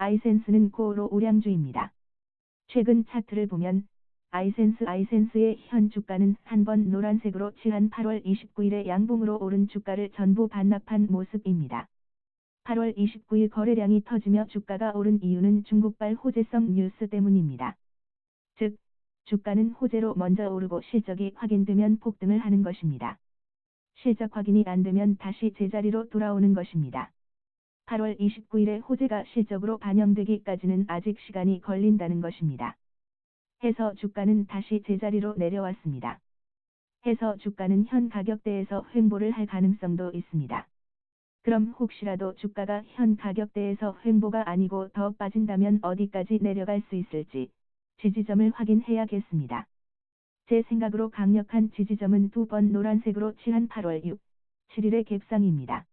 아이센스는 고로 우량주입니다. 최근 차트를 보면 아이센스 아이센스의 현 주가는 한 번 노란색으로 칠한 8월 29일에 양봉으로 오른 주가를 전부 반납한 모습입니다. 8월 29일 거래량이 터지며 주가가 오른 이유는 중국발 호재성 뉴스 때문입니다. 즉, 주가는 호재로 먼저 오르고 실적이 확인되면 폭등을 하는 것입니다. 실적 확인이 안 되면 다시 제자리로 돌아오는 것입니다. 8월 29일에 호재가 실적으로 반영되기까지는 아직 시간이 걸린다는 것입니다. 해서 주가는 다시 제자리로 내려왔습니다. 해서 주가는 현 가격대에서 횡보를 할 가능성도 있습니다. 그럼 혹시라도 주가가 현 가격대에서 횡보가 아니고 더 빠진다면 어디까지 내려갈 수 있을지 지지점을 확인해야겠습니다. 제 생각으로 강력한 지지점은 두 번 노란색으로 칠한 8월 6, 7일의 갭상입니다.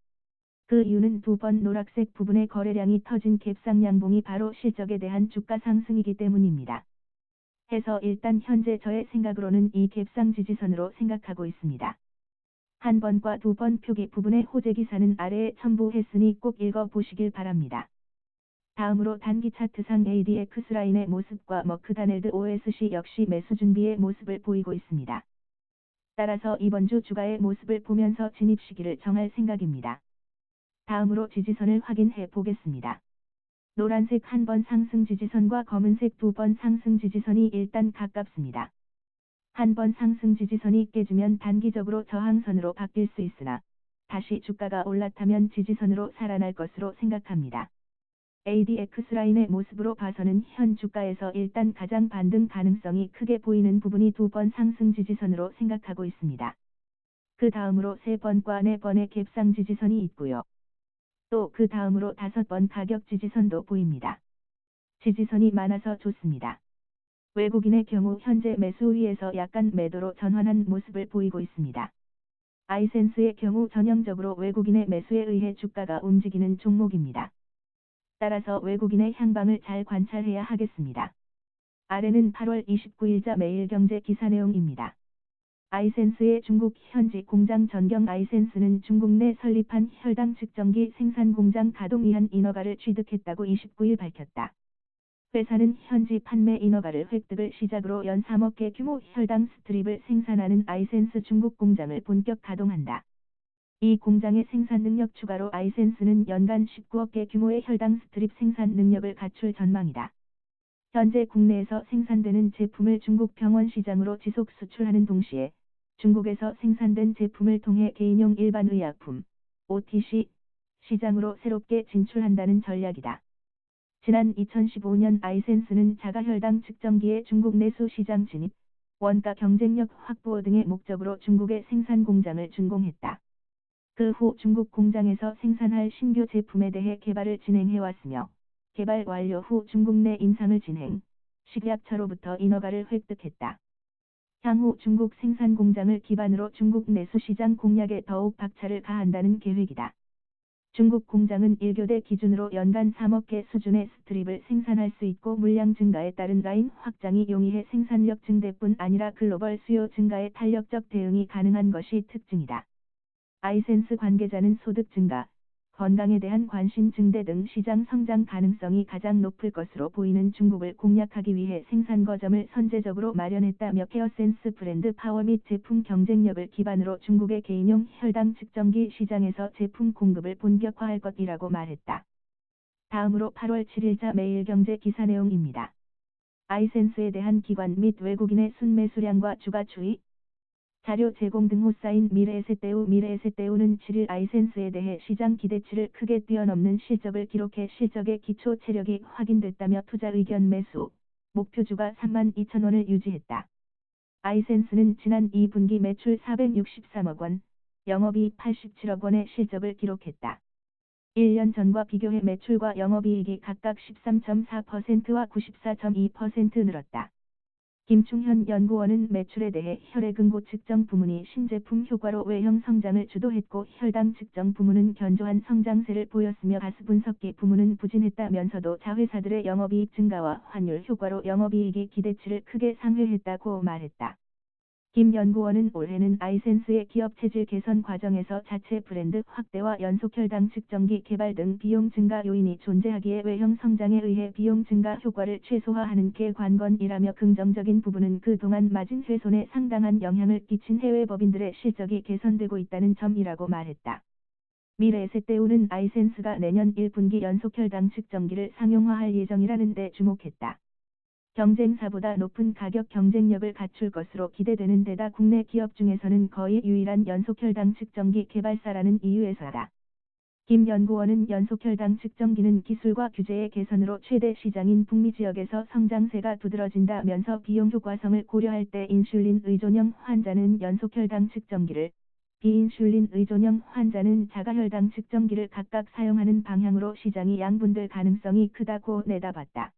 그 이유는 두 번 노락색 부분의 거래량이 터진 갭상 양봉이 바로 실적에 대한 주가 상승이기 때문입니다. 해서 일단 현재 저의 생각으로는 이 갭상 지지선으로 생각하고 있습니다. 한 번과 두 번 표기 부분의 호재 기사는 아래에 첨부했으니 꼭 읽어보시길 바랍니다. 다음으로 단기 차트상 ADX 라인의 모습과 머크다넬드 OSC 역시 매수 준비의 모습을 보이고 있습니다. 따라서 이번 주 주가의 모습을 보면서 진입 시기를 정할 생각입니다. 다음으로 지지선을 확인해 보겠습니다. 노란색 한 번 상승 지지선과 검은색 두 번 상승 지지선이 일단 가깝습니다. 한 번 상승 지지선이 깨지면 단기적으로 저항선으로 바뀔 수 있으나 다시 주가가 올라타면 지지선으로 살아날 것으로 생각합니다. ADX 라인의 모습으로 봐서는 현 주가에서 일단 가장 반등 가능성이 크게 보이는 부분이 두 번 상승 지지선으로 생각하고 있습니다. 그 다음으로 세 번과 네 번의 갭상 지지선이 있고요. 또 그 다음으로 다섯 번 가격 지지선도 보입니다. 지지선이 많아서 좋습니다. 외국인의 경우 현재 매수 위에서 약간 매도로 전환한 모습을 보이고 있습니다. 아이센스의 경우 전형적으로 외국인의 매수에 의해 주가가 움직이는 종목입니다. 따라서 외국인의 향방을 잘 관찰해야 하겠습니다. 아래는 8월 29일자 매일경제 기사 내용입니다. 아이센스의 중국 현지 공장 전경 아이센스는 중국 내 설립한 혈당 측정기 생산 공장 가동 위한 인허가를 취득했다고 29일 밝혔다. 회사는 현지 판매 인허가를 획득을 시작으로 연 3억 개 규모 혈당 스트립을 생산하는 아이센스 중국 공장을 본격 가동한다. 이 공장의 생산 능력 추가로 아이센스는 연간 19억 개 규모의 혈당 스트립 생산 능력을 갖출 전망이다. 현재 국내에서 생산되는 제품을 중국 병원 시장으로 지속 수출하는 동시에 중국에서 생산된 제품을 통해 개인용 일반 의약품, OTC, 시장으로 새롭게 진출한다는 전략이다. 지난 2015년 아이센스는 자가혈당 측정기의 중국 내수 시장 진입, 원가 경쟁력 확보 등의 목적으로 중국의 생산 공장을 준공했다. 그 후 중국 공장에서 생산할 신규 제품에 대해 개발을 진행해왔으며, 개발 완료 후 중국 내 임상을 진행, 식약처로부터 인허가를 획득했다. 향후 중국 생산 공장을 기반으로 중국 내수 시장 공략에 더욱 박차를 가한다는 계획이다. 중국 공장은 1교대 기준으로 연간 3억 개 수준의 스트립을 생산할 수 있고 물량 증가에 따른 라인 확장이 용이해 생산력 증대뿐 아니라 글로벌 수요 증가에 탄력적 대응이 가능한 것이 특징이다. 아이센스 관계자는 소득 증가, 건강에 대한 관심 증대 등 시장 성장 가능성이 가장 높을 것으로 보이는 중국을 공략하기 위해 생산 거점을 선제적으로 마련했다며 케어센스 브랜드 파워 및 제품 경쟁력을 기반으로 중국의 개인용 혈당 측정기 시장에서 제품 공급을 본격화할 것이라고 말했다. 다음으로 8월 7일자 매일경제 기사 내용입니다. 아이센스에 대한 기관 및 외국인의 순매수량과 주가 추이, 자료 제공 등 호 사인 미래에셋대우 미래에셋대우는 7일 아이센스에 대해 시장 기대치를 크게 뛰어넘는 실적을 기록해 기록해 기초 체력이 확인됐다며 투자 의견 매수, 목표주가 3만 2천원을 유지했다. 아이센스는 지난 2분기 매출 463억 원, 영업이익 87억 원의 실적을 기록했다. 1년 전과 비교해 매출과 영업이익이 각각 13.4%와 94.2% 늘었다. 김충현 연구원은 매출에 대해 혈액응고 측정 부문이 신제품 효과로 외형 성장을 주도했고 혈당 측정 부문은 견조한 성장세를 보였으며 가스 분석기 부문은 부진했다면서도 자회사들의 영업이익 증가와 환율 효과로 영업이익이 기대치를 크게 상회했다고 말했다. 김 연구원은 올해는 아이센스의 기업 체질 개선 과정에서 자체 브랜드 확대와 연속 혈당 측정기 개발 등 비용 증가 요인이 존재하기에 외형 성장에 의해 비용 증가 효과를 최소화하는 게 관건이라며 긍정적인 부분은 그동안 맞은 훼손에 상당한 영향을 끼친 해외 법인들의 실적이 개선되고 있다는 점이라고 말했다. 미래에셋대우는 아이센스가 내년 1분기 연속 혈당 측정기를 상용화할 예정이라는 데 주목했다. 경쟁사보다 높은 가격 경쟁력을 갖출 것으로 기대되는 데다 국내 기업 중에서는 거의 유일한 연속혈당 측정기 개발사라는 이유에서다. 김 연구원은 연속혈당 측정기는 기술과 규제의 개선으로 최대 시장인 북미 지역에서 성장세가 두드러진다면서 비용 효과성을 고려할 때 인슐린 의존형 환자는 연속혈당 측정기를 비인슐린 의존형 환자는 자가혈당 측정기를 각각 사용하는 방향으로 시장이 양분될 가능성이 크다고 내다봤다.